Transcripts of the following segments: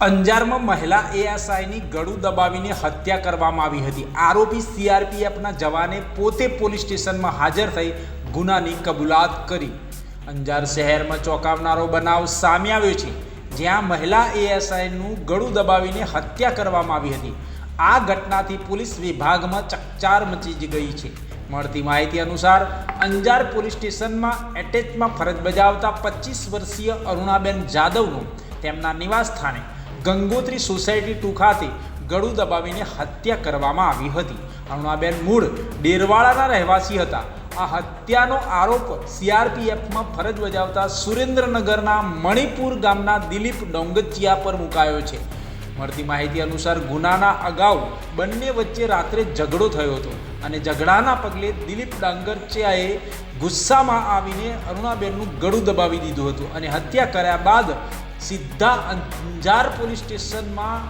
અંજારમાં મહિલા એએસઆઈની ગળું દબાવીને હત્યા કરવામાં આવી હતી. આરોપી સીઆરપીએફના જવાને પોતે પોલીસ સ્ટેશનમાં હાજર થઈ ગુનાની કબૂલાત કરી. અંજાર શહેરમાં ચોંકાવનારો બનાવ સામે આવ્યો છે, જ્યાં મહિલા એએસઆઈનું ગળું દબાવીને હત્યા કરવામાં આવી હતી. આ ઘટનાથી પોલીસ વિભાગમાં ચકચાર મચી ગઈ છે. મળતી માહિતી અનુસાર, અંજાર પોલીસ સ્ટેશનમાં એટેચમાં ફરજ બજાવતા પચીસ વર્ષીય અરુણાબેન જાદવનું તેમના નિવાસ સ્થાને ગંગોત્રી સોસાયટી ટુ ખાતે ગળું દબાવીને હત્યા કરવામાં આવી હતી. અરુણાબેન મૂળ ડેરવાળાના રહેવાસી હતા. આ હત્યાનો આરોપ સીઆરપીએફમાં ફરજ બજાવતા સુરેન્દ્રનગરના મણિપુર ગામના દિલીપ ડોંગચિયા પર મુકાયો છે. મળતી માહિતી અનુસાર ગુનાના અગાઉ બંને વચ્ચે રાત્રે ઝઘડો થયો હતો અને ઝઘડાના પગલે દિલીપ ડાંગરચિયાએ ગુસ્સામાં આવીને અરુણાબેનનું ગળું દબાવી દીધું હતું અને હત્યા કર્યા બાદ સીધા અંજાર પોલીસ સ્ટેશનમાં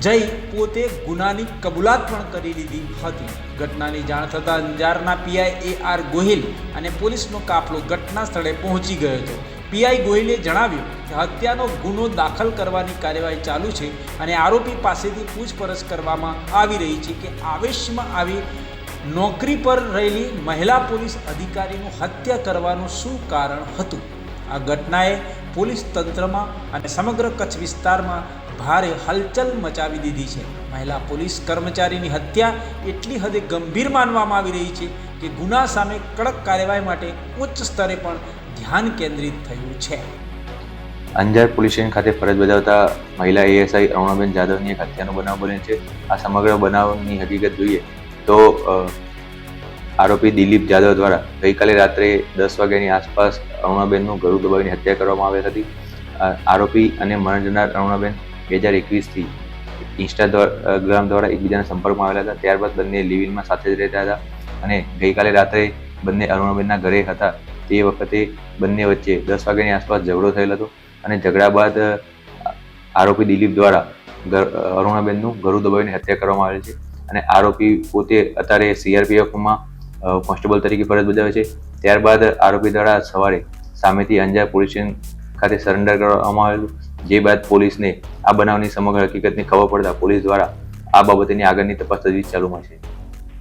જઈ પોતે ગુનાની કબૂલાત પણ કરી લીધી હતી. ઘટનાની જાણ થતાં અંજારના પીઆઈ એ આર ગોહિલ અને પોલીસનો કાફલો ઘટના સ્થળે પહોંચી ગયો હતો. પીઆઈ ગોહિલે જણાવ્યું કે હત્યાનો ગુનો દાખલ કરવાની કાર્યવાહી ચાલુ છે અને આરોપી પાસેથી પૂછપરછ કરવામાં આવી રહી છે કે આવેશમાં આવી નોકરી પર રહેલી મહિલા પોલીસ અધિકારીનું હત્યા કરવાનું શું કારણ હતું? આ ઘટનાએ પોલીસ તંત્રમાં અને સમગ્ર કચ્છ વિસ્તારમાં ભારે હલચલ મચાવી દીધી છે. મહિલા પોલીસ કર્મચારીની હત્યા એટલી હદે ગંભીર માનવામાં આવી રહી છે કે ગુના સામે કડક કાર્યવાહી માટે ઉચ્ચ સ્તરે પણ ધ્યાન કેન્દ્રિત થયું છે. અંજાર પોલીસ સ્ટેશન ખાતે ફરજ બજાવતા મહિલા એએસઆઈ અરુણાબેન જાદવની એક હત્યાનો બનાવ બન્યો છે. આ સમગ્ર બનાવની હકીકત જોઈએ તો આરોપી દિલીપ જાદવ દ્વારા ગઈકાલે રાત્રે દસ વાગ્યાની આસપાસ અરુણાબેનનું ગળું દબાવીને હત્યા કરવામાં આવી હતી. આરોપી અને મરણ જનાર અરુણાબેન બે હજાર એકવીસથી ઇન્સ્ટાગ્રામ દ્વારા એકબીજાના સંપર્કમાં આવેલા હતા. ત્યારબાદ બંને લિવિનમાં સાથે જ રહેતા હતા અને ગઈકાલે રાત્રે બંને અરુણાબેનના ઘરે હતા. તે વખતે બંને વચ્ચે દસ વાગ્યાની આસપાસ ઝઘડો થયેલ હતો અને ઝઘડા બાદ આરોપી દિલીપ દ્વારા અરુણાબેનનું ગળું દબાવીને હત્યા કરવામાં આવેલ છે. અને આરોપી પોતે અત્યારે સીઆરપીએફમાં કોન્સ્ટેબલ તરીકે ફરજ બજાવે છે. ત્યારબાદ આરોપી દ્વારા સવારે સામેથી અંજાર પોલીસ ખાતે સરેન્ડર કરવામાં આવેલું. જે બાદ પોલીસને આ બનાવની સમગ્ર હકીકતની ખબર પડતા પોલીસ દ્વારા આ બાબતેની આગળની તપાસ તજવીજ ચાલુમાં છે.